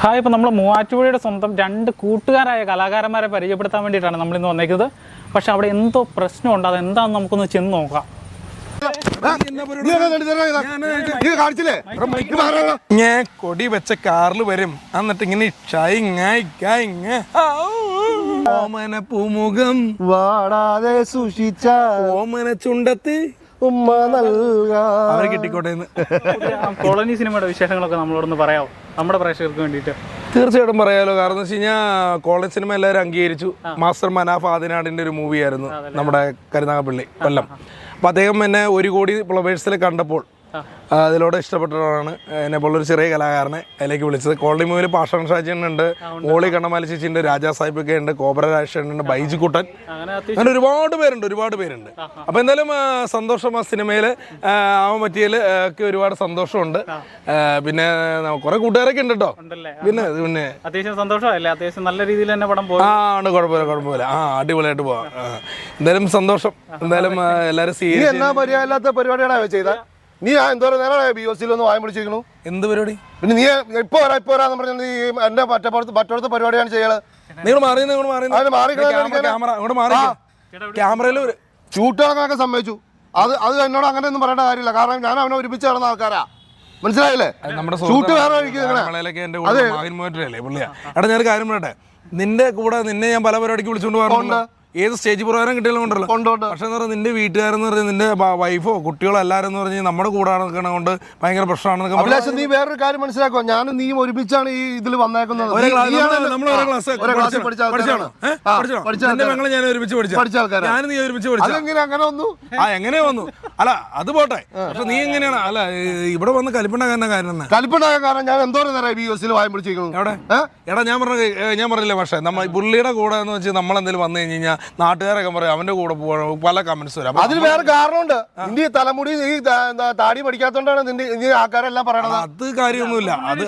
Hi ഇപ്പോൾ നമ്മൾ മൂവാറ്റുപുഴയുടെ സ്വന്തം രണ്ട് കൂട്ടുകാരായ കലാകാരന്മാരെ പരിചയപ്പെടുത്താൻ വേണ്ടിയിട്ടാണ് നമ്മളിന്ന് വന്നേക്കുന്നത്. പക്ഷെ അവിടെ എന്തോ പ്രശ്നമുണ്ട്. അത് എന്താണെന്ന് നമുക്കൊന്ന് ചെന്ന് നോക്കാം. ഞാൻ കൊടി വെച്ച കാറിൽ വരും. എന്നിട്ട് ഇങ്ങനെ. ഓമന പൂമുഖം. വാടാതെ സൂക്ഷിച്ച ഓമന ചുണ്ടത്ത് ഉമ്മ നൽകാ. കിട്ടിക്കോട്ടെ കോളനി സിനിമയുടെ വിശേഷങ്ങളൊക്കെ നമ്മളോടൊന്ന് പറയാമോ നമ്മുടെ പ്രേക്ഷകർക്ക് വേണ്ടിയിട്ട്. തീർച്ചയായിട്ടും പറയാലോ. കാരണം വെച്ച് കഴിഞ്ഞാൽ കോളേജ് സിനിമ എല്ലാവരും അംഗീകരിച്ചു. മാസ്റ്റർ മനാഫ് ആദിനാടിന്റെ ഒരു മൂവിയായിരുന്നു നമ്മുടെ കരുനാഗപ്പള്ളി കൊല്ലം. അപ്പോൾ അദ്ദേഹം എന്നെ ഒരു കോടി ഫ്ലവേഴ്സിൽ കണ്ടപ്പോൾ അതിലൂടെ ഇഷ്ടപ്പെട്ടതാണ്. എന്നെ പോലൊരു ചെറിയ കലാകാരനെ അതിലേക്ക് വിളിച്ചത്. കോളി മൂവിൽ പാഷൻ ഷാജൻ ഉണ്ട്. ഓളി കണ്ണമാലി ചേച്ചിയുണ്ട് രാജാ സാഹിബ് ഒക്കെ ഉണ്ട് കോബ്ര രാജേഷ് ഉണ്ട് ബൈജിക്കുട്ടൻ അങ്ങനെ ഒരുപാട് പേരുണ്ട് ഒരുപാട് പേരുണ്ട്. അപ്പൊ എന്തായാലും സന്തോഷം ആ സിനിമയിൽ ആവാൻ പറ്റിയതിൽ ഒക്കെ ഒരുപാട് സന്തോഷമുണ്ട്. പിന്നെ കുറെ കൂട്ടുകാരൊക്കെ ഉണ്ട് കേട്ടോ ഉണ്ടല്ലേ? പിന്നെ പിന്നെ. അത്യാവശ്യം സന്തോഷമല്ലേ അത്യാവശ്യം നല്ല രീതിയിൽ തന്നെ പടം പോയി. ആ ഉണ്ട് കുഴപ്പമില്ല കുഴപ്പമില്ല. ആ അടിപൊളിയായിട്ട് പോവാം. എന്തായാലും സന്തോഷം. എന്തായാലും ആ, എല്ലാരും നീ സ്വീകരിച്ച് നീ ആ എന്തോ നേരം ബി ഒ ഒന്ന് വായം വിളിച്ചിരിക്കണു എന്ത് പരിപാടി? പിന്നെ നീ ഇപ്പൊ വരാ ഇപ്പൊ വരാന്ന് പറഞ്ഞ നീ എന്റെ മറ്റപ്പുറത്ത് മറ്റടുത്ത പരിപാടിയാണ് ചെയ്യണത് നിങ്ങൾ മാറി നിങ്ങൾ മാറി അതിന് ക്യാമറ അങ്ങോട്ട് മാറി ക്യാമറയിൽ ഒരു സമ്മതിച്ചു. അത് അത് എന്നോട് അങ്ങനെ ഒന്നും പറയേണ്ട കാര്യമില്ല. കാരണം ഞാൻ അവനെ ഒരുമിച്ച് നടന്ന ആൾക്കാരാ. മനസ്സിലായില്ലേ? ചൂട്ട് വേറെ മോറ്റല്ലേ എടാ ഞാൻ കാര്യം പറയട്ടെ. നിന്റെ കൂടെ നിന്നെ ഞാൻ പല പരിപാടിക്ക് വിളിച്ചുകൊണ്ട് പോകാറുണ്ട്. ഏത് സ്റ്റേജ് പ്രോഗ്രാം കിട്ടിയാലും കൊണ്ടല്ലോ ഉണ്ട്, പക്ഷേ എന്ന് പറഞ്ഞാൽ നിന്റെ വീട്ടുകാരെന്ന് പറഞ്ഞാൽ നിന്റെ വൈഫോ കുട്ടികളോ എല്ലാവരും എന്ന് പറഞ്ഞാൽ നമ്മുടെ കൂടെ നിൽക്കണ കൊണ്ട് ഭയങ്കര പ്രശ്നമാണെന്ന് അഭിലാഷ് നീ വേറൊരു കാര്യം മനസ്സിലാക്കുക ഞാനും നീ ഒരുമിച്ചാണ് ഈ ഇതിൽ വന്നേക്കുന്നത്. ഞാൻ ഒരുമിച്ച് പഠിച്ച. ഞാൻ നീ ഒരുമിച്ച് പഠിച്ച. അതെങ്ങനെ അങ്ങനെ വന്നു? ആ എങ്ങനെ വന്നു? അല്ല അത് പോട്ടെ. പക്ഷെ നീ എങ്ങനെയാണ്? അല്ല ഇവിടെ വന്ന് കലിപ്പുണ്ടാകാൻ എന്നാ? കലിപ്പുണ്ടാകാൻ കാരണം ഞാൻ എന്തോരം നേരം ബി വായം പിടിച്ചിരിക്കുന്നു. എവിടെ? എടാ ഞാൻ പറഞ്ഞ ഞാൻ പറഞ്ഞില്ലേ പക്ഷേ നമ്മൾ പുള്ളിയുടെ കൂടെ എന്ന് വെച്ച് നമ്മൾ എന്തെങ്കിലും വന്നു കഴിഞ്ഞ് കഴിഞ്ഞാൽ നാട്ടുകാരൊക്കെ പറയും അവന്റെ കൂടെ പോകണം പല കമന്റ്സ് വരാം. അതിൽ അതിന് വേറെ കാരണമുണ്ട്. നിന്റെ ഈ തലമുടി ഈ താടി പഠിക്കാത്തോണ്ടാണ് നിന്റെ ഈ ആൾക്കാരെല്ലാം പറയണത്. അത് കാര്യമൊന്നുമില്ല. അത്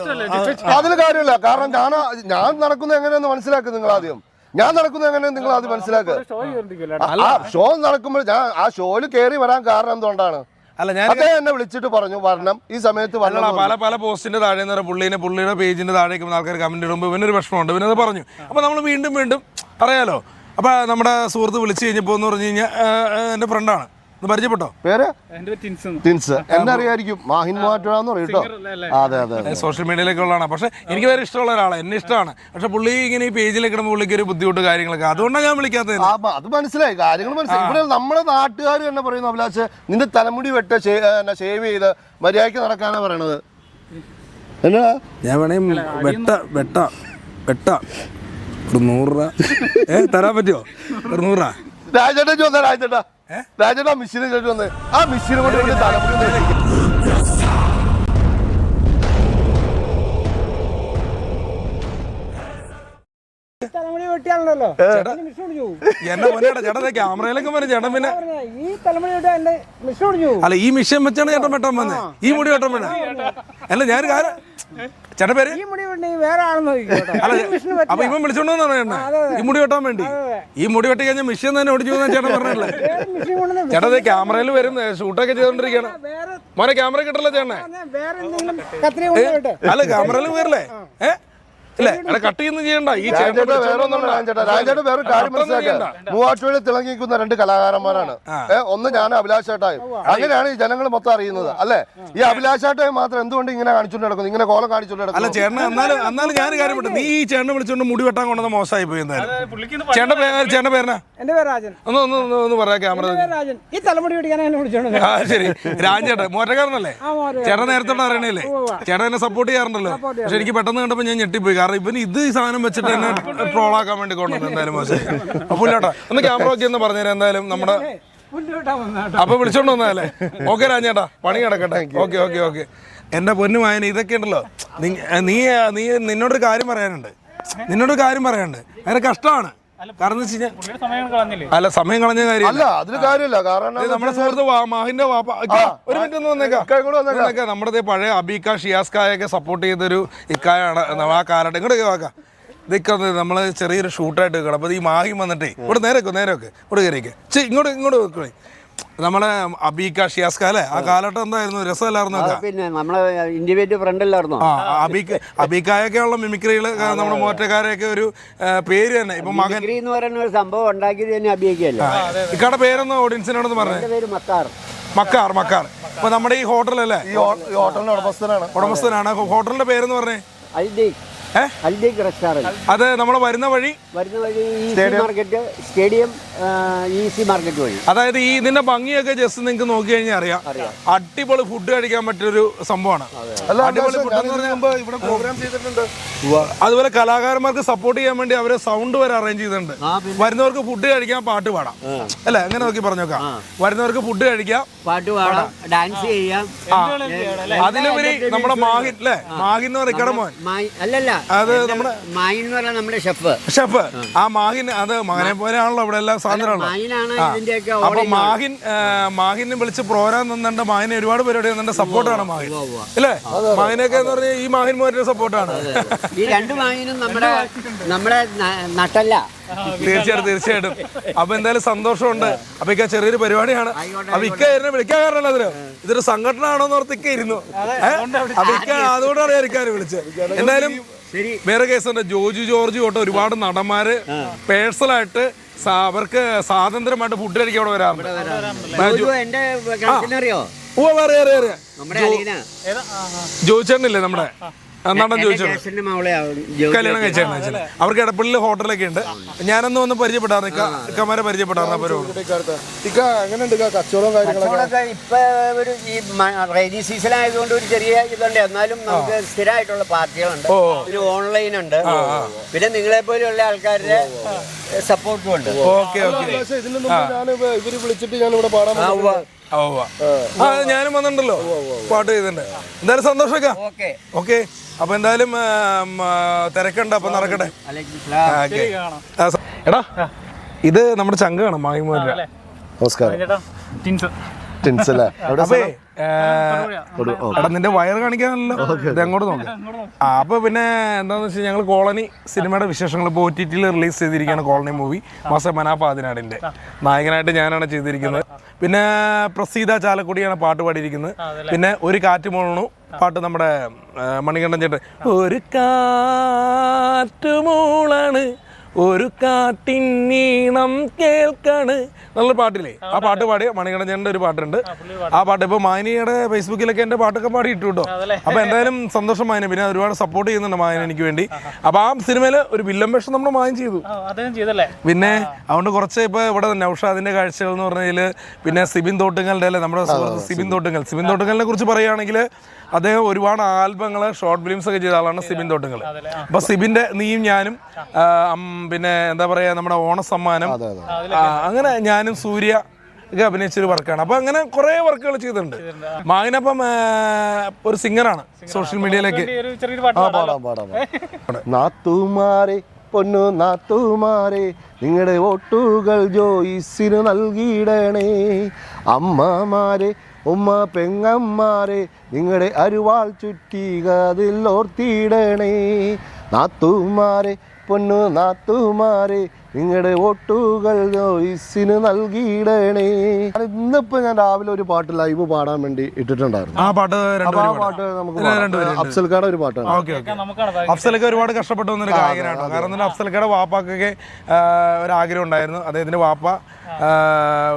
അതിൽ കാര്യമില്ല. കാരണം ഞാൻ ഞാൻ നടക്കുന്നത് എങ്ങനെയെന്ന് മനസ്സിലാക്കും നിങ്ങൾ ആദ്യം. ഞാൻ നടക്കുന്നത് എങ്ങനെയാണ് നിങ്ങൾ അത് മനസ്സിലാക്കുക ഷോ ചെയ്തിരിക്കുമല്ലോ ആ ഷോ നടക്കുമ്പോൾ ഞാൻ ആ ഷോയിൽ കയറി വരാൻ കാരണം എന്തുകൊണ്ടാണ്? അല്ല ഞാൻ അദ്ദേഹം എന്നെ വിളിച്ചിട്ട് പറഞ്ഞു വരണം. ഈ സമയത്ത് വരണം പല പല പോസ്റ്റിന്റെ താഴെ എന്ന് പറഞ്ഞാൽ പുള്ളീനെ പുള്ളിയുടെ പേജിന്റെ താഴേക്ക് ആൾക്കാർ കമന്റ് ഇടുമ്പോൾ ഇവനൊരു വിഷമമുണ്ട്. ഇവനത് പറഞ്ഞു. അപ്പൊ നമ്മൾ വീണ്ടും വീണ്ടും അറിയാലോ അപ്പൊ നമ്മുടെ സുഹൃത്ത് വിളിച്ചു കഴിഞ്ഞപ്പോ എന്ന് പറഞ്ഞു കഴിഞ്ഞാൽ എന്റെ ഫ്രണ്ടാണ് പരിചയപ്പെട്ടോ? പേര്? എന്റെ ടിൻസ് ടിൻസ്. എന്നെ അറിയായിരിക്കും. മാഹിൻ പറയും കേട്ടോ? അതെ അതെ. സോഷ്യൽ മീഡിയയിലൊക്കെ ഉള്ളതാണ്. പക്ഷെ എനിക്ക് വേറെ ഇഷ്ടമുള്ള ഒരാളാണ് എന്നെ ഇഷ്ടമാണ്. പക്ഷെ പുള്ളി ഇങ്ങനെ ഈ പേജിലേക്ക് ഇടുമ്പോൾ പുള്ളിക്ക് ഒരു ബുദ്ധിമുട്ട് കാര്യങ്ങളൊക്കെ. അതുകൊണ്ടാണ് ഞാൻ വിളിക്കാത്തത്. അത് മനസ്സിലായി. കാര്യങ്ങൾ മനസ്സിലായി. ഇവിടെ നമ്മുടെ നാട്ടുകാർ തന്നെ പറയുന്നു അഭിലാഷ് നിന്റെ തലമുടി വെട്ട ഷേവ് ചെയ്ത് മര്യാദയ്ക്ക് നടക്കാനാ പറയണത്. എന്നാ? ഞാൻ വേണേ വെട്ട വെട്ട വെട്ട. ഒരു നൂറ് രൂപ. ഏ തരാൻ പറ്റുമോ ഒരു നൂറ് രൂപ. രാജേട്ടൻ ചോദിച്ചാ രാജേട്ടാ. രാജേട്ടാ മിസ്സിനെ ചോദിച്ചു വന്നേ. ആ മിസ്സിനെ കൊണ്ട് തലമുടി തലമുടി വെട്ടിയാണല്ലോ. ചേട്ടാ എന്നെ പൊന്നേട്ടാ ചേട്ടാ ദേ ക്യാമറയിലൊക്കെ വരും ചേട്ടൻ പിന്നെ. ഈ തലമുടി വെട്ടാ എന്റെ മിഷൻ ഒടിഞ്ഞു അല്ല ഈ മിഷൻ വെച്ചാണ് ചേട്ടൻ വെട്ടാൻ വന്നത് ഈ മുടി വെട്ടാൻ വേണ്ട അല്ല ഞാൻ കാര്യം ചേട്ടൻ പേര്? അപ്പൊ ഇവൻ വിളിച്ചോണ്ട് ചേട്ടനെ? ഈ മുടി വെട്ടാൻ വേണ്ടി. ഈ മുടി വെട്ടി കഴിഞ്ഞാൽ മിഷൻ തന്നെ ഓടിച്ചു പോകുന്ന ചേട്ടൻ പറഞ്ഞല്ലേ? വേറെ മിഷൻ കൊണ്ടുവന്ന് ചേട്ടാ ദേ ക്യാമറയിൽ വരും ഷൂട്ടൊക്കെ ചെയ്തോണ്ടിരിക്കുകയാണ് മോനെ ക്യാമറ കിട്ടല്ലോ ചേട്ടനെ? അല്ല ക്യാമറയിൽ വരില്ലേ? ഏ? ഇല്ലേ എടാ കട്ട് ചെയ്യുന്നു ചെയ്യണ്ട. ഈ ചേട്ടൻ രാജേട്ടാ വേറെ ഒന്നും രാജേട്ടാ രാജേട്ടാ വേറെ കാര്യം മനസ്സിലാക്കുക മൂവാറ്റുപുഴയിൽ തിളങ്ങിക്കുന്ന രണ്ട് കലാകാരന്മാരാണ്. ഒന്ന് ഞാൻ അഭിലാഷേട്ടായും അങ്ങനെയാണ് ഈ ജനങ്ങൾ മൊത്തം അറിയുന്നത്. അല്ലെ? ഈ അഭിലാഷേട്ടായും മാത്രം എന്തുകൊണ്ട് ഇങ്ങനെ കാണിച്ചുകൊണ്ട് നടക്കുന്നു? ഇങ്ങനെ കോലം കാണിച്ചുകൊണ്ട് അല്ല ചേട്ടൻ എന്നാലും എന്നാലും ഞാൻ കാര്യപ്പെട്ടു നീ ഈ ചേട്ടനെ വിളിച്ചോണ്ട് മുടി വെട്ടാൻ കൊണ്ടുവന്ന മോശമായി പോയി പുള്ളിക്ക് ചേട്ടൻ ചേട്ടന്റെ പേര് ചേട്ടന്റെ എന്റെ പേര് രാജൻ. ഒന്ന് ഒന്ന് ഒന്ന് പറയാ ക്യാമറ. രാജൻ. ഈ തലമുടി വെട്ടിക്കാൻ എന്നെ വിളിച്ചോണ്ട് ആ ശരി. രാജേട്ടൻ മോറ്റക്കാരനല്ലേ? ചേട്ടൻ നേരത്തെ അറിയണല്ലേ ചേട്ടൻ എന്നെ സപ്പോർട്ട് ചെയ്യാറുണ്ടല്ലോ. പക്ഷെ എനിക്ക് പെട്ടെന്ന് കണ്ടപ്പോൾ ഞാൻ ഞെട്ടിപ്പോയി. കാരണം ഇവന് ഇത് ഈ സാധനം വെച്ചിട്ട് തന്നെ ട്രോളാക്കാൻ വേണ്ടി കൊണ്ടുവന്നു എന്തായാലും മോശം അപ്പൊ ഇല്ലാട്ടാ ഒന്ന് ക്യാമറ ഒക്കെ ഒന്ന് പറഞ്ഞുതരാം എന്തായാലും നമ്മുടെ അപ്പൊ വിളിച്ചോണ്ട് വന്നാലേ ഓക്കെ രാജേട്ടാ പണി കിടക്കട്ടെ. Okay okay okay. എന്റെ പൊന്നു വായന ഇതൊക്കെ ഉണ്ടല്ലോ. നീ നീ നീ നിന്നോടൊരു കാര്യം പറയാനുണ്ട്. നിന്നോടൊരു കാര്യം പറയാനുണ്ട്. അങ്ങനെ കഷ്ടമാണ്. കാരണം വെച്ച് കഴിഞ്ഞാൽ അല്ല സമയം കളഞ്ഞ കാര്യം അല്ല അതിന് കാര്യമില്ല. കാരണം നമ്മുടെ സുഹൃത്ത് വാ- മാഹിന്റെ വാപ്പ ഇക്ക, ഒരു മിനിറ്റ് ഒന്ന് വന്നേക്കാം. ഇക്ക ഇങ്ങോട്ട് വന്നേക്കാം. വന്നേക്കാം. നമ്മുടെ പഴയ അബീക്ക ഷിയാസ്കായൊക്കെ സപ്പോർട്ട് ചെയ്തൊരു ഇക്കായാണ്. നമ്മ ആ കാലഘട്ടം ഇങ്ങോട്ട് വാക്കാം ഇതൊക്കെ നമ്മൾ ചെറിയൊരു ഷൂട്ടായിട്ട് വെക്കണം അപ്പൊ ഈ മാഹി വന്നിട്ടേ ഇവിടെ നേരെ വെക്കും നേരെ വെക്ക്. ഇവിടെ കയറിയൊക്കെ. ചെ ഇങ്ങോട്ട് ഇങ്ങോട്ട് വെക്കണേ നമ്മളെ അബീക്ക ഷിയാസ്ക അല്ലേ? ആ കാലഘട്ടം എന്തായിരുന്നു? രസമല്ലായിരുന്നു പിന്നെ നമ്മളെ ഇൻഡിവിജ്വൽ ഫ്രണ്ടല്ലായിരുന്നു അബീക്ക് അബീക്കായൊക്കെയുള്ള മിമിക്രികൾ നമ്മുടെ മോറ്റക്കാരെയൊക്കെ ഒരു പേര് തന്നെ. ഇപ്പൊ മകൻ എന്ന് പറയുന്ന ഒരു സംഭവം ഉണ്ടാക്കിയത് തന്നെ അഭിയൊക്കെയല്ല ഇക്കടെ പേരൊന്ന് ഓഡിയൻസിനോടൊന്ന് പറഞ്ഞു. പേര് മത്താർ മക്കാർ മക്കാർ. ഇപ്പൊ നമ്മുടെ ഈ ഹോട്ടലല്ലേ? ഈ ഹോട്ടലിന്റെ ഉടമസ്ഥനാണ്. ഉടമസ്ഥനാണ്. ഹോട്ടലിന്റെ പേരെന്ന് പറഞ്ഞേ. അൽദീഖ്? അൽദീഖ് റെസ്റ്റോറന്റ്. അത് നമ്മൾ വരുന്ന വഴി വരുന്ന വഴി market stadium E C market വഴി. അതായത് ഈ ഇതിന്റെ ഭംഗിയൊക്കെ ജസ്റ്റ് നിങ്ങൾക്ക് നോക്കി കഴിഞ്ഞാൽ അറിയാം. അടിപൊളി ഫുഡ് കഴിക്കാൻ പറ്റിയൊരു സംഭവമാണ്. അടിപൊളി ഫുഡ് എന്ന് പറഞ്ഞാൽ ഇവിടെ പ്രോഗ്രാം ചെയ്തിട്ടുണ്ട്. അതുപോലെ കലാകാരന്മാർക്ക് സപ്പോർട്ട് ചെയ്യാൻ വേണ്ടി അവരെ സൗണ്ട് വരെ അറേഞ്ച് ചെയ്തിട്ടുണ്ട്. വരുന്നവർക്ക് ഫുഡ് കഴിക്കാൻ പാട്ട് പാടാം. അല്ലേ? അങ്ങനെ നോക്കി പറഞ്ഞോക്കാം? വരുന്നവർക്ക് ഫുഡ് കഴിക്കാം. പാട്ട് പാടാം ഡാൻസ് ചെയ്യാം. അതിലുപരി നമ്മുടെ മാഹിൻ അല്ലേ മാഹിൻ എന്ന് പറയുന്ന മായി- അല്ലല്ല. അത് നമ്മുടെ മായിൻ എന്ന് പറഞ്ഞാൽ നമ്മുടെ ഷെഫ്. ഷെഫ്. ആ. മാഹിൻ അത് മകനെ പോലെയാണല്ലോ ഇവിടെ എല്ലാം സാധനമാണ് അപ്പൊ. മാഹിൻ മാഹിനെ വിളിച്ച് പ്രോഗ്രാം നിന്നുണ്ട് മാഹിനെ ഒരുപാട് പരിപാടി നിന്നുണ്ട് സപ്പോർട്ടാണ് മാഹിൻ. അല്ലേ മാഹിനൊക്കെ എന്ന് പറഞ്ഞാൽ ഈ മാഹിൻ മോരുടെ സപ്പോർട്ടാണ്. ഈ രണ്ട് മാഹിനും നമ്മുടെ നമ്മുടെ നട്ടല്ല. തീർച്ചയായിട്ടും തീർച്ചയായിട്ടും. അപ്പൊ എന്തായാലും സന്തോഷമുണ്ട്. അപ്പൊ ഇക്ക ചെറിയൊരു പരിപാടിയാണ്. അപ്പൊ ഇക്ക എന്നെ വിളിക്കാൻ കാരണം അതിന്. ഇതൊരു സംഘടന ആണോന്ന് ഓർത്ത് ഇക്ക ഇരുന്നു? അപ്പൊ ഇക്ക അതുകൊണ്ടാണ് ഞാൻ ഇക്കാരെ വിളിച്ചത്. എന്തായാലും വേറെ കേസുണ്ട്. ജോജു ജോർജ് തൊട്ട് ഒരുപാട് നടന്മാര് പേഴ്സണലായിട്ട് അവർക്ക് സ്വാതന്ത്ര്യമായിട്ട് ഫുഡ് കഴിക്കാൻ ഇവിടെ വരാറുണ്ട്. വേറെ വേറെ വേറെ നമ്മുടെ നടൻ ജോജു കല്യാണം കഴിച്ചു അവർക്ക് ഇടപ്പള്ളിൽ ഹോട്ടലൊക്കെ ഉണ്ട്. ഞാനന്ന് വന്ന് പരിചയപ്പെട്ടായിരുന്നു. ഇക്ക ഇക്കമാരെ പരിചയപ്പെട്ടായിരുന്നു. അവരോട് ഇപ്പൊ ഒരു ഈ റെയിനി സീസൺ ആയതുകൊണ്ട് ഒരു ചെറിയ ഇതുണ്ട്. എന്നാലും നമുക്ക് സ്ഥിരമായിട്ടുള്ള പാർട്ടികളുണ്ട്. പിന്നെ ഓൺലൈൻ ഉണ്ട്. പിന്നെ നിങ്ങളെ പോലെയുള്ള ആൾക്കാരുടെ സപ്പോർട്ടും ഉണ്ട്. Okay okay. ഇവർ വിളിച്ചിട്ട് ഞാൻ ഇവിടെ പാടാൻ ഞാനും വന്നിട്ടുണ്ടല്ലോ. പാട്ട് ചെയ്തിട്ടുണ്ട്. എന്തായാലും സന്തോഷമൊക്കെ ഓക്കെ. ഓക്കെ. അപ്പൊ എന്തായാലും തിരക്കുണ്ട് അപ്പൊ നടക്കട്ടെ. എടാ ഇത് നമ്മുടെ നമസ്കാരം. ടിൻസ്. ടിൻസ് അല്ലേ? എവിടെ എടാ നിന്റെ വയർ കാണിക്കാനല്ലോ. ഇത് നോക്കി. അപ്പൊ പിന്നെ എന്താന്ന് വെച്ചാൽ ഞങ്ങൾ കോളനി സിനിമയുടെ വിശേഷങ്ങൾ ഇപ്പോൾ ഒ ടി ടിയിൽ റിലീസ് ചെയ്തിരിക്കുകയാണ് കോളനി മൂവി. മാസം ആദിനാടിന്റെ നായകനായിട്ട് ഞാനാണ് ചെയ്തിരിക്കുന്നത്. പിന്നെ പ്രസീത ചാലക്കുടിയാണ് പാട്ട് പാടിയിരിക്കുന്നത്. പിന്നെ ഒരു കാറ്റ് മോളണു പാട്ട് നമ്മുടെ മണികണ്ഠൻ ചേട്ടൻ. ഒരു കാറ്റുമൂളാണ് ഒരു കാട്ടിൻ നീണം കേൾക്കാണ്. നല്ല പാട്ടില്ലേ? ആ പാട്ട് പാടി മണികണ്ഠന്റെ ഒരു പാട്ടുണ്ട്. ആ പാട്ട് ഇപ്പൊ മായനിയുടെ ഫേസ്ബുക്കിലൊക്കെ എന്റെ പാട്ടൊക്കെ പാടി ഇട്ടു കേട്ടോ അപ്പൊ എന്തായാലും സന്തോഷം മായന പിന്നെ ഒരുപാട് സപ്പോർട്ട് ചെയ്യുന്നുണ്ട് മായന എനിക്ക് വേണ്ടി. അപ്പൊ ആ സിനിമയിൽ ഒരു വില്ലൻ വേഷം നമ്മൾ മായം ചെയ്തു. പിന്നെ അതുകൊണ്ട് കുറച്ച് ഇപ്പൊ ഇവിടെ നൌഷാദിന്റെ കാഴ്ചകൾ എന്ന് പറഞ്ഞതിൽ പിന്നെ സിബിൻ തോട്ടുങ്ങളുടെ അല്ലേ? നമ്മുടെ സുഹൃത്ത് സിബിൻ. തോട്ടുങ്ങൽ. സിബിൻ തോട്ടുങ്ങലിനെ കുറിച്ച് പറയുകയാണെങ്കിൽ അദ്ദേഹം ഒരുപാട് ആൽബങ്ങൾ ഷോർട്ട് ഫിലിംസ് ഒക്കെ ചെയ്ത ആളാണ് സിബിൻ തോട്ടുങ്ങൽ അപ്പൊ സിബിന്റെ നീയും ഞാനും പിന്നെ എന്താ പറയാ നമ്മുടെ ഓണസമ്മാനം അങ്ങനെ ഞാനും സൂര്യ ഒക്കെ അഭിനയിച്ചൊരു വർക്കാണ്. അപ്പൊ അങ്ങനെ കുറെ വർക്കുകൾ ചെയ്തിട്ടുണ്ട്. മാഹിനപ്പം ഒരു സിംഗറാണ് സോഷ്യൽ മീഡിയയിലേക്ക്. നാത്തുമാരെ പൊന്നു നാത്തുമാരെ നിങ്ങളുടെ വോട്ടുകൾ ജോയിസിന് നൽകിയിടണേ. അമ്മമാരെ ഉമ്മ പെങ്ങന്മാരെ നിങ്ങളുടെ അരുവാൾ ചുറ്റികതിൽ ഓർത്തിയിടണേ നാത്തുമാരെ പൊന്നു നാത്തുമാരെ നിങ്ങളുടെ വോട്ടുകൾ ജോയിസിന് നൽകിയിടണേ. ഇന്നിപ്പോ ഞാൻ രാവിലെ ഒരു പാട്ട് ലൈവ് പാടാൻ വേണ്ടി ഇട്ടിട്ടുണ്ടായിരുന്നു. ആ പാട്ട് അപ്പൊ ആ പാട്ട് നമുക്ക് ഇതിന് പാടാം. അഫ്സൽക്കാടെ ഒരു പാട്ടാണ്. ഓക്കെ. അഫ്സലൊക്കെ ഒരുപാട് കഷ്ടപ്പെട്ടു വന്നൊരു ഗായകനാണ് കാരണം അഫ്സലക്കയുടെ വാപ്പാക്കൊക്കെ ആ, ഒരു ആഗ്രഹം ഉണ്ടായിരുന്നു. അദ്ദേഹത്തിന്റെ വാപ്പ ആ,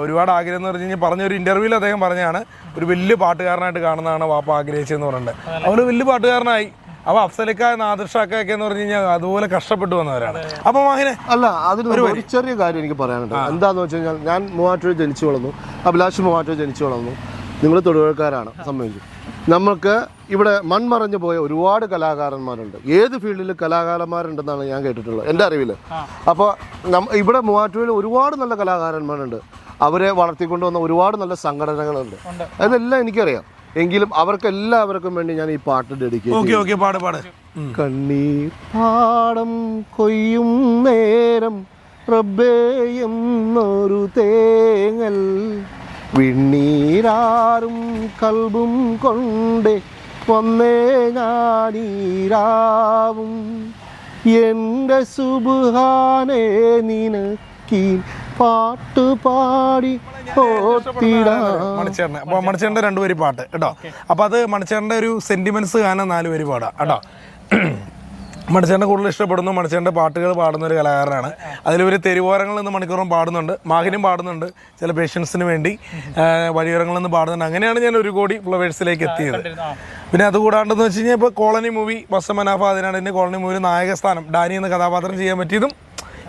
ഒരുപാട് ആഗ്രഹം എന്ന് പറഞ്ഞു കഴിഞ്ഞാൽ പറഞ്ഞ ഒരു ഇന്റർവ്യൂവിൽ അദ്ദേഹം പറഞ്ഞാണ് ഒരു വലിയ പാട്ടുകാരനായിട്ട് കാണുന്നതാണ് വാപ്പ ആഗ്രഹിച്ചതെന്ന് പറഞ്ഞിട്ട്. അവർ വലിയ പാട്ടുകാരനായി. അപ്പൊ അഫ്സലിക്ക നാദിർഷാക്കൊക്കെ എന്ന് പറഞ്ഞു കഴിഞ്ഞാൽ അതുപോലെ കഷ്ടപ്പെട്ടു വന്നവരാണ്. അപ്പൊ മാഹിനെ അല്ല അതിന് ഒരു ചെറിയ കാര്യം എനിക്ക് പറയാനുണ്ട്. എന്താന്ന് വെച്ച് കഴിഞ്ഞാൽ ഞാൻ മൂവാറ്റുപുഴ ജനിച്ചു വളർന്നു. അഭിലാഷ് മൂവാറ്റുപുഴ ജനിച്ചു വളർന്നു. നിങ്ങൾ തൊടുപുഴക്കാരാണ് സംബന്ധിച്ചു നമുക്ക് ഇവിടെ മൺമറഞ്ഞു പോയ ഒരുപാട് കലാകാരന്മാരുണ്ട്. ഏത് ഫീൽഡിൽ കലാകാരന്മാരുണ്ടെന്നാണ് ഞാൻ കേട്ടിട്ടുള്ളത്. എന്റെ അറിവിൽ അപ്പോൾ ഇവിടെ മൂവാറ്റുപുഴയിൽ ഒരുപാട് നല്ല കലാകാരന്മാരുണ്ട്. അവരെ വളർത്തിക്കൊണ്ടുവന്ന ഒരുപാട് നല്ല സംഘടനകളുണ്ട്. അതെല്ലാം എനിക്കറിയാം. എങ്കിലും അവർക്ക് എല്ലാവർക്കും വേണ്ടി ഞാൻ ഈ പാട്ട് ഡെഡിക്കേറ്റ് പാട് പാട്. കണ്ണീർ പാടം കൊയ്യും നേരം റബ്ബേയെന്നൊരു തേങ്ങൽ. വിണ്ണീരാറും കൽബും കൊണ്ട് വന്നേ ഞാനീരാവും. എന്റെ സുബുഹാനേ നിനക്കീ പാട്ട് പാടി അപ്പൊ അപ്പോൾ മണിച്ചേട്ടന്റെ രണ്ടുപേര് പാട്ട് കേട്ടോ? അപ്പോൾ അത് മണിച്ചേട്ടന്റെ ഒരു സെന്റിമെന്റ്സ് കാണാൻ നാല് പേര് പാടാം കേട്ടോ? മണിച്ചേട്ടനെ കൂടുതൽ ഇഷ്ടപ്പെടുന്നു. മണിച്ചേട്ടന്റെ പാട്ടുകൾ പാടുന്ന ഒരു കലാകാരനാണ്. അതിലൊരു തെരുവോരങ്ങളിൽ നിന്ന് മണിക്കൂറും പാടുന്നുണ്ട്. മാഹിനും പാടുന്നുണ്ട്. ചില പേഷ്യൻസിന് വേണ്ടി വഴിയോരങ്ങളിൽ നിന്ന് പാടുന്നുണ്ട്. അങ്ങനെയാണ് ഞാൻ ഒരു കോടി ഫ്ലവേഴ്സിലേക്ക് എത്തിയത്. പിന്നെ അതുകൂടാണ്ടെന്ന് വെച്ച് കഴിഞ്ഞാൽ ഇപ്പോൾ കോളനി മൂവി ബസ്സമനാഫ അതിനാണ്. എന്റെ കോളനി മൂവിയിൽ നായകസ്ഥാനം. ഡാനി എന്ന കഥാപാത്രം ചെയ്യാൻ പറ്റിയതും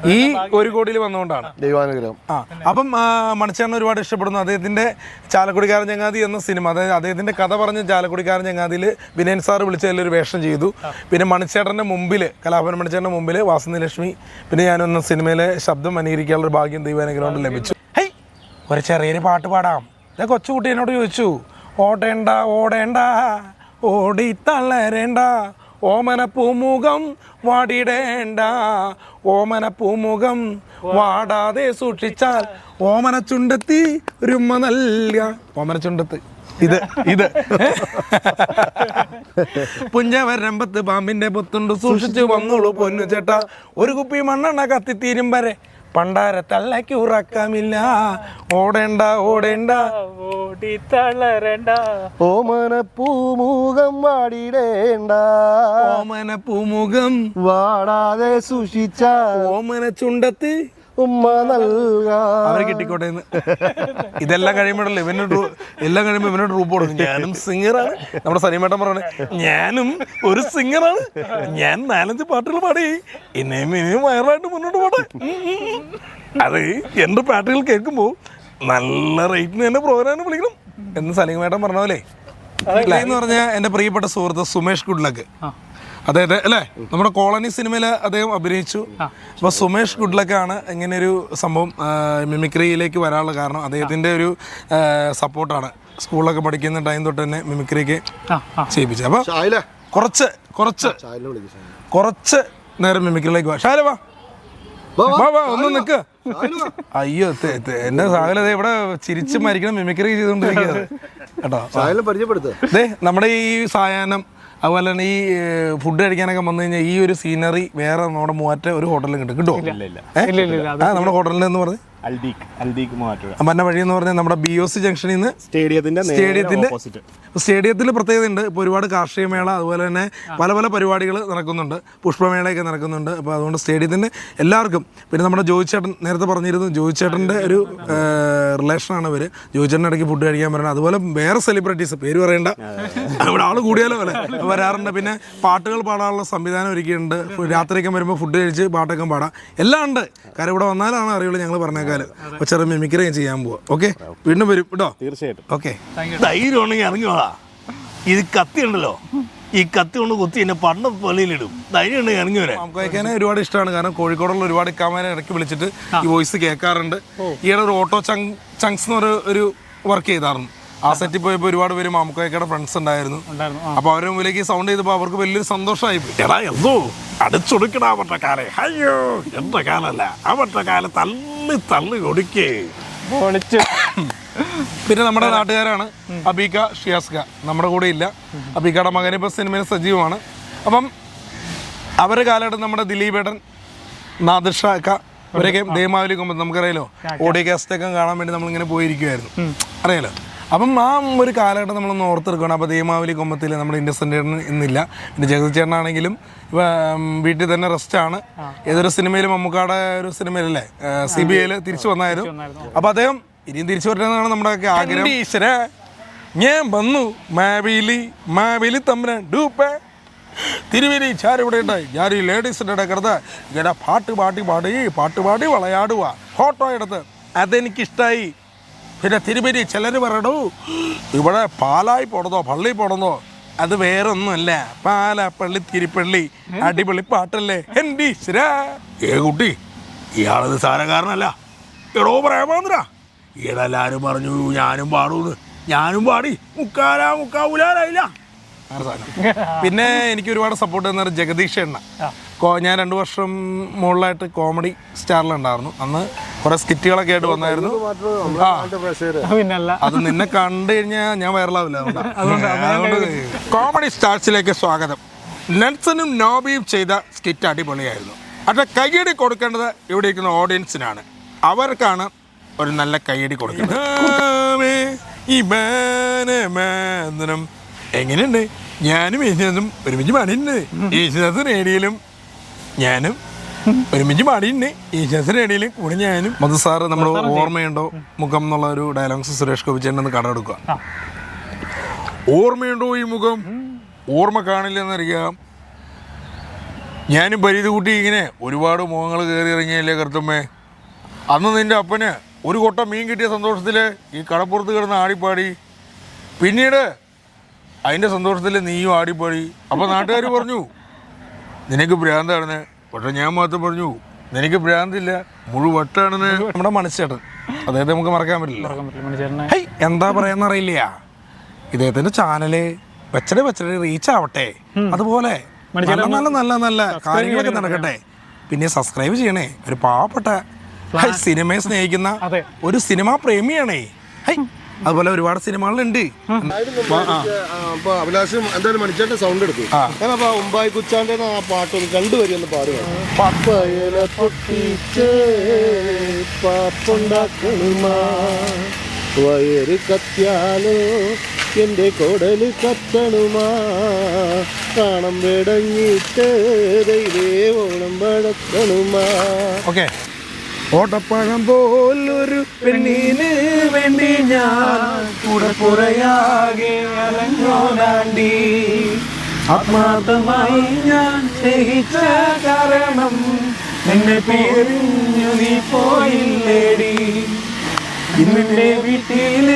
ഈ ഒരു കോടിയിൽ വന്നുകൊണ്ടാണ് ദൈവാനുഗ്രഹം. ആ അപ്പം ആ, മണിച്ചേട്ടൻ ഒരുപാട് ഇഷ്ടപ്പെടുന്നു. അദ്ദേഹത്തിന്റെ ചാലക്കുടിക്കാരൻ ചങ്ങാതി എന്ന സിനിമ അതായത് അദ്ദേഹത്തിന്റെ കഥ പറഞ്ഞ് ചാലക്കുടിക്കാരൻ ചങ്ങാതിയിൽ വിനയൻ സാർ വിളിച്ചതിലൊരു വേഷം ചെയ്തു. പിന്നെ മണിച്ചേട്ടന്റെ മുമ്പിൽ കലാഭവൻ മണിച്ചേട്ടന്റെ മുമ്പിൽ വാസന്തി ലക്ഷ്മി പിന്നെ ഞാനൊന്ന് സിനിമയിലെ ശബ്ദം അനുകരിക്കാനുള്ള ഒരു ഭാഗ്യം ദൈവാനുഗ്രഹം കൊണ്ട് ലഭിച്ചു. ഹൈ ഒരു ചെറിയൊരു പാട്ട് പാടാം. ഞാൻ കൊച്ചുകുട്ടി എന്നോട് ചോദിച്ചു ഓടേണ്ട ഓടേണ്ട ഓടി തളരേണ്ട ഓമന പൂമുഖം വാടിടേണ്ട ഓമന പൂമുഖം വാടാതെ സൂക്ഷിച്ചാൽ ഓമന ചുണ്ടത്തി ഉമ്മ നൽക. ഓമന ചുണ്ടത്ത് ഇത് ഇത്. പുഞ്ചവരമ്പത്ത് പാമ്പിന്റെ പുത്തുണ്ട് സൂക്ഷിച്ചു വന്നോളൂ പൊന്നു ചേട്ടാ ഒരു കുപ്പി മണ്ണെണ്ണ കത്തിത്തീരും വരെ. പണ്ടാര തള്ളയ്ക്ക് ഉറക്കമില്ല. ഓടേണ്ട ഓടേണ്ട. ഓടി തളരണ്ട ഓമന പൂമുഖം വാടിടേണ്ട. ഓമന പൂമുഖം വാടാതെ സൂക്ഷിച്ച ഓമന ചുണ്ടത്ത് ഉമ്മ നൽകാ. അവരെ കിട്ടിക്കോട്ടെ എന്ന്. ഇതെല്ലാം കഴിയുമ്പോഴല്ലേ ഇവന് ട്രൂ- എല്ലാം കഴിയുമ്പോൾ ഇവനോട് റൂപ്പ് കൊടുക്കും. ഞാനും സിംഗറാണ് നമ്മുടെ സനിമേട്ടൻ പറഞ്ഞു ഞാനും ഒരു സിംഗറാണ് ഞാൻ നാലഞ്ച് പാട്ടുകൾ പാടി. ഇനിയും ഇനിയും വയറായിട്ട് മുന്നോട്ട് പോട്ടെ. അത് എന്റെ പാട്ടുകൾ കേൾക്കുമ്പോൾ നല്ല റേറ്റിന് തന്നെ പ്രോഗ്രാമിന് വിളിക്കണം എന്ന് സലീമേട്ടൻ പറഞ്ഞ പോലെ. എന്ന് പറഞ്ഞാൽ എന്റെ പ്രിയപ്പെട്ട സുഹൃത്ത് സുമേഷ് ഗുഡ്ലക്ക് അതെ അല്ലേ? നമ്മുടെ കോളനി സിനിമയിൽ അദ്ദേഹം അഭിനയിച്ചു. അപ്പൊ സുമേഷ് ഗുഡ്ലക്കാണ് ഇങ്ങനെ ഒരു സംഭവം മിമിക്രിയിലേക്ക് വരാനുള്ള കാരണം. അദ്ദേഹത്തിന്റെ ഒരു സപ്പോർട്ടാണ്. സ്കൂളിലൊക്കെ പഠിക്കുന്ന ടൈം തൊട്ട് തന്നെ മിമിക്രിക്ക് ആ അപ്പൊ കുറച്ച് കുറച്ച് കുറച്ച് നേരം മിമിക്രിയിലേക്ക് വാ. ഷാല വാ. ഒന്ന് നിക്ക്. അയ്യോ എന്റെ സാഹല ഇവിടെ ചിരിച്ചു മരിക്കണം മിമിക്രി ചെയ്തുകൊണ്ടിരിക്കുന്നത് കേട്ടോ പരിചയപ്പെടുത്തുക നമ്മുടെ ഈ സായാഹ്നം അതുപോലെ തന്നെ ഈ ഫുഡ് കഴിക്കാനൊക്കെ വന്നു കഴിഞ്ഞാൽ ഈ ഒരു സീനറി വേറെ നമ്മുടെ മൂവാറ്റ ഒരു ഹോട്ടലും കിട്ടും. കിട്ടുമോ നമ്മുടെ ഹോട്ടലിൽ എന്ന് പറഞ്ഞ്? അൽദീഖ് മന്ന വഴി എന്ന് പറഞ്ഞാൽ നമ്മുടെ ബി ഒ സി ജംഗ്ഷനിൽ നിന്ന് സ്റ്റേഡിയത്തിന്റെ സ്റ്റേഡിയത്തിന്റെ ഓപ്പോസിറ്റ് സ്റ്റേഡിയത്തിൽ പ്രത്യേകത ഉണ്ട് ഇപ്പോൾ ഒരുപാട് കാർഷിക മേള അതുപോലെ തന്നെ പല പല പരിപാടികൾ നടക്കുന്നുണ്ട്. പുഷ്പമേളയൊക്കെ നടക്കുന്നുണ്ട്. അപ്പോൾ അതുകൊണ്ട് സ്റ്റേഡിയത്തിന്റെ എല്ലാവർക്കും പിന്നെ നമ്മുടെ ജോയിച്ചേട്ടൻ നേരത്തെ പറഞ്ഞിരുന്നു ജോയിച്ചേട്ടന്റെ ഒരു റിലേഷനാണ് ഇവർ ചേട്ടൻ ഇടയ്ക്ക് ഫുഡ് കഴിക്കാൻ പറയുന്നത് അതുപോലെ വേറെ സെലിബ്രിറ്റീസ് പേര് പറയണ്ട. ഇവിടെ ആൾ കൂടിയാലോ അല്ലേ? വരാറുണ്ട്. പിന്നെ പാട്ടുകൾ പാടാനുള്ള സംവിധാനം ഒരുക്കിയിട്ടുണ്ട്. രാത്രിയൊക്കെ വരുമ്പോൾ ഫുഡ് കഴിച്ച് പാട്ടൊക്കെ പാടാം. എല്ലാം ഉണ്ട്. കാര്യം ഇവിടെ വന്നാലാണ് അറിയുള്ളൂ ഞങ്ങൾ പറഞ്ഞേക്കാൽ അപ്പോൾ മിമിക്രി ചെയ്യാൻ പോവാ. ഓക്കെ വീണ്ടും വരും കേട്ടോ. തീർച്ചയായിട്ടും. ഓക്കെ ധൈര്യം ഉണ്ടെങ്കിൽ ഇറങ്ങിയോളാ ഇത് കത്തി ഉണ്ടല്ലോ. ഈ കത്തി കൊണ്ട് കുത്തി എന്നെ പണ്ട് പള്ളിയിലിടും ധൈര്യം ഉണ്ടെങ്കിൽ ഇറങ്ങി വരാം നമുക്ക് ഒരുപാട് ഇഷ്ടമാണ് കാരണം കോഴിക്കോടുള്ള ഒരുപാട് ഇക്കാമാനെ ഇടയ്ക്ക് വിളിച്ചിട്ട് ഈ വോയിസ് കേൾക്കാറുണ്ട്. ഈയിടെ ഒരു ഓട്ടോ ചങ് ചങ്സ് എന്ന് ഒരു ഒരു വർക്ക് ചെയ്തായിരുന്നു ആ സെറ്റിൽ പോയപ്പോൾ ഒരുപാട് പേര് മാമുക്കോയ്ക്കയുടെ ഫ്രണ്ട്സ് ഉണ്ടായിരുന്നു. ഉണ്ടായിരുന്നു അപ്പൊ അവരുടെ മുമ്പിലേക്ക് സൗണ്ട് ചെയ്തപ്പോൾ അവർക്ക് വലിയൊരു സന്തോഷമായി. എടാ എന്തോ? അടിച്ചൊടുക്കടാ അവരുടെ കാലേ. അയ്യോ എന്റെ കാലല്ല. അവരുടെ കാല തള്ളി തള്ളി ഒടുക്കേ. പിന്നെ നമ്മുടെ നാട്ടുകാരാണ് അബീക ഷിയാസ്ക. നമ്മുടെ കൂടെ ഇല്ല. അബീക്കയുടെ മകൻ ഇപ്പൊ സിനിമയിൽ സജീവമാണ്. അപ്പം അവരുടെ കാലഘട്ടം നമ്മുടെ ദിലീപേട്ടൻ നാദിർഷാക്ക ഇവരൊക്കെ ദേമാവലി കൊമ്പത്ത് നമുക്കറിയാലോ ഓഡിയോ കാസ്റ്റൊക്കെ കാണാൻ വേണ്ടി നമ്മളിങ്ങനെ പോയിരിക്കുമായിരുന്നു അറിയാലോ? അപ്പം ആ ഒരു കാലഘട്ടം നമ്മളൊന്ന് ഓർത്തെടുക്കണം. അപ്പോൾ ദേമാവലി കൊമ്പത്തിൽ നമ്മൾ ഇൻഡസെന്റ് ഇന്നില്ല. പിന്നെ ജഗതി ചേട്ടനാണെങ്കിലും ഇപ്പം വീട്ടിൽ തന്നെ റെസ്റ്റാണ്. ഏതൊരു സിനിമയിലും മമ്മൂക്കാടെ ഒരു സിനിമയിലല്ലേ? സി ബി ഐയിൽ തിരിച്ചു വന്നായിരുന്നു. അപ്പോൾ അദ്ദേഹം ഇനിയും തിരിച്ചു വരണമെന്നാണ് നമ്മുടെയൊക്കെ ആഗ്രഹം. ഈശ്വര ഞാൻ വന്നു. മാവേലി മാവേലി തമ്പുരാൻ. ഡൂപ്പേ. തിരുവേലി ചാരിവിടെ ഉണ്ടായി ഞാൻ ഈ ലേഡീസിന്റെ ഇടക്കടുത്ത് ഇങ്ങനെ പാട്ട് പാട്ടി പാടി പാട്ട് പാടി വളയാടുക ഫോട്ടോ എടുത്ത്. അതെനിക്കിഷ്ടായി. പിന്നെ തിരുപ്പതി ചിലർ പറയണു ഇവിടെ പാലായി പോണതോ പള്ളി പോണതോ അത് വേറൊന്നുമല്ല. പള്ളി തിരുപ്പള്ളി അടിപൊളി പാട്ടല്ലേ. എന്റെ ഈശ്വരാ. ഏ കുട്ടി ഇയാളത് സാരക്കാരനല്ല. എടോ പ്രേമാന്ദ്ര ഈടെല്ലാരും പറഞ്ഞു ഞാനും പാടൂന്ന്. ഞാനും പാടി. മുക്കാലാ മുക്കാവൂലാരായില്ല പിന്നെ എനിക്ക് ഒരുപാട് സപ്പോർട്ട് തന്ന ജഗദീഷ് എണ്ണ ഞാൻ രണ്ടു വർഷം മുകളിലായിട്ട് കോമഡി സ്റ്റാറിലുണ്ടായിരുന്നു അന്ന് കുറെ സ്കിറ്റുകളൊക്കെ ആയിട്ട് വന്നായിരുന്നു. അത് നിന്നെ കണ്ടു കഴിഞ്ഞാൽ ഞാൻ വൈറലാവില്ല അതുകൊണ്ട്. കോമഡി സ്റ്റാർസിലേക്ക് സ്വാഗതം. നെൽസനും നോബിയും ചെയ്ത സ്കിറ്റ് അടിപൊളിയായിരുന്നു. പക്ഷെ കൈയടി കൊടുക്കേണ്ടത് ഇവിടെ ഇരിക്കുന്ന ഓഡിയൻസിനാണ് അവർക്കാണ് ഒരു നല്ല കൈയടി കൊടുക്കുന്നത് ഈ. എങ്ങനെയുണ്ട്? ഞാനും യേശുദാസും ഒരുമിച്ച് പാടിയിട്ടുണ്ട്. യേശുദാസ് റേഡിയോയിലും ഞാനും ഒരുമിച്ച് പാടിയിട്ടുണ്ട്. യേശുദാസ് റേഡിയോയിലും കൂടെ ഞാനും. മധു സാറ് നമ്മൾ ഓർമ്മയുണ്ടോ? മുഖം എന്നുള്ള ഒരു ഡയലോഗ്സ് സുരേഷ് ഗോപി ചേട്ടൻ കടമെടുക്കുക ആ. ഓർമ്മയുണ്ടോ ഈ മുഖം? ഓർമ്മ കാണില്ലെന്നറിയാം ഞാനും പരിധി കൂട്ടി ഇങ്ങനെ ഒരുപാട് മുഖങ്ങൾ കയറി ഇറങ്ങിയല്ലേ കർത്തമ്മേ അന്ന് നിന്റെ അപ്പന് ഒരു കൊട്ട മീൻ കിട്ടിയ സന്തോഷത്തിൽ ഈ കടപ്പുറത്ത് കിടന്ന് ആടിപ്പാടി. പിന്നീട് അതിന്റെ സന്തോഷത്തിൽ നീയും ആടിപ്പാടി അപ്പോൾ നാട്ടുകാർ പറഞ്ഞു നിനക്ക് ഭ്രാന്താണെന്ന്. പക്ഷെ ഞാൻ മാത്രം പറഞ്ഞു നിനക്ക് ഭ്രാന്തില്ല മുഴുവട്ടാണെന്ന് നമ്മുടെ മണിച്ചേട്ടൻ. അദ്ദേഹത്തെ നമുക്ക് മറക്കാൻ പറ്റില്ല. എന്താ പറയാന്ന് അറിയില്ല. ഇദ്ദേഹത്തിന്റെ ചാനൽ വെച്ചടെ വെച്ചടെ റീച്ച് ആവട്ടെ. അതുപോലെ നല്ല നല്ല നല്ല നല്ല കാര്യങ്ങളൊക്കെ നടക്കട്ടെ. പിന്നെ സബ്സ്ക്രൈബ് ചെയ്യണേ. ഒരു പാവപ്പെട്ട സിനിമയെ സ്നേഹിക്കുന്ന ഒരു സിനിമാ പ്രേമിയാണേ. ഹൈ, അതുപോലെ ഒരുപാട് സിനിമകളുണ്ട്. അപ്പൊ അഭിലാഷം എന്തായാലും മണിച്ചേട്ടൻ സൗണ്ട് എടുക്കും ഉമ്പായി കുച്ചാന്റെ ആ പാട്ട് ഒന്ന് രണ്ടുപേരും ഒന്ന് പാടുക. പപ്പയല പൊട്ടിച്ച് പാപ്പുണ്ടാക്കണുമാ. വയറ് കത്തിയാലോ എന്റെ കൊടൽ കത്തണുമാ. കാണം വെടങ്ങിട്ട് ദൈവേ ഓണം വളർത്തണുമാ ഓക്കെ. ഓട്ടപ്പഴം പോലൊരു പെണ്ണിന് വേണ്ടി ഞാൻ കൂടെ പുറയാകെ അലഞ്ഞോലാണ്ടി ആത്മാർത്ഥമായി ഞാൻ സ്നേഹിച്ച കാരണം നിന്നെ പേരിഞ്ഞു നീ പോയില്ലേടി. ഇന്നെന്റെ വീട്ടിൽ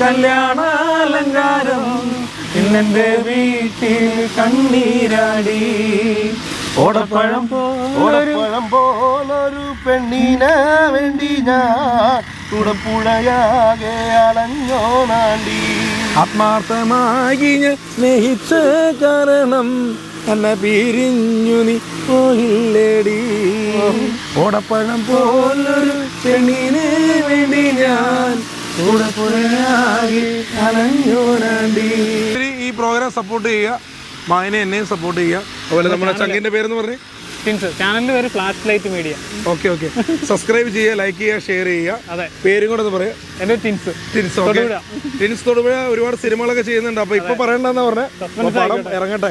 കല്യാണാലങ്കാരം ഇന്നെന്റെ വീട്ടിൽ കണ്ണീരാടി. ഓടപ്പഴം പോലൊരു ഓടപ്പഴം പോലൊരു പെണ്ണിനെ വേണ്ടി ഞാൻ തുടപ്പുഴയാകെ അലഞ്ഞോ നാണ്ടി ആത്മാർത്ഥമായി ഞാൻ സ്നേഹിച്ച കാരണം എന്നെ പിരിഞ്ഞു നീ പോയില്ലേടി. ഓടപ്പഴം പോലൊരു പെണ്ണിന് വേണ്ടി ഞാൻ കൂടെ അളഞ്ഞോ നാണ്ടി ഈ പ്രോഗ്രാം സപ്പോർട്ട് ചെയ്യുക. മായനെ എന്നെയും സപ്പോർട്ട് ചെയ്യുക അതുപോലെ നമ്മുടെ ചങ്കിന്റെ പേരെന്ന് പറഞ്ഞേ? ടിൻസ് ചാനലിന്റെ പേര് flash light media okay okay subscribe ചെയ്യുക ലൈക്ക് ചെയ്യുക ഷെയർ ചെയ്യുക. അതെ. പേരും കൂടെ ഒന്ന് പറയാം. എന്റെ ടിൻസ് ടിൻസ് ടിൻസ് തൊടുപുഴ. ഒരുപാട് സിനിമകളൊക്കെ ചെയ്യുന്നുണ്ട്. അപ്പൊ ഇപ്പൊ പറയണ്ടെന്നാ പറഞ്ഞ. പടം ഇറങ്ങട്ടെ.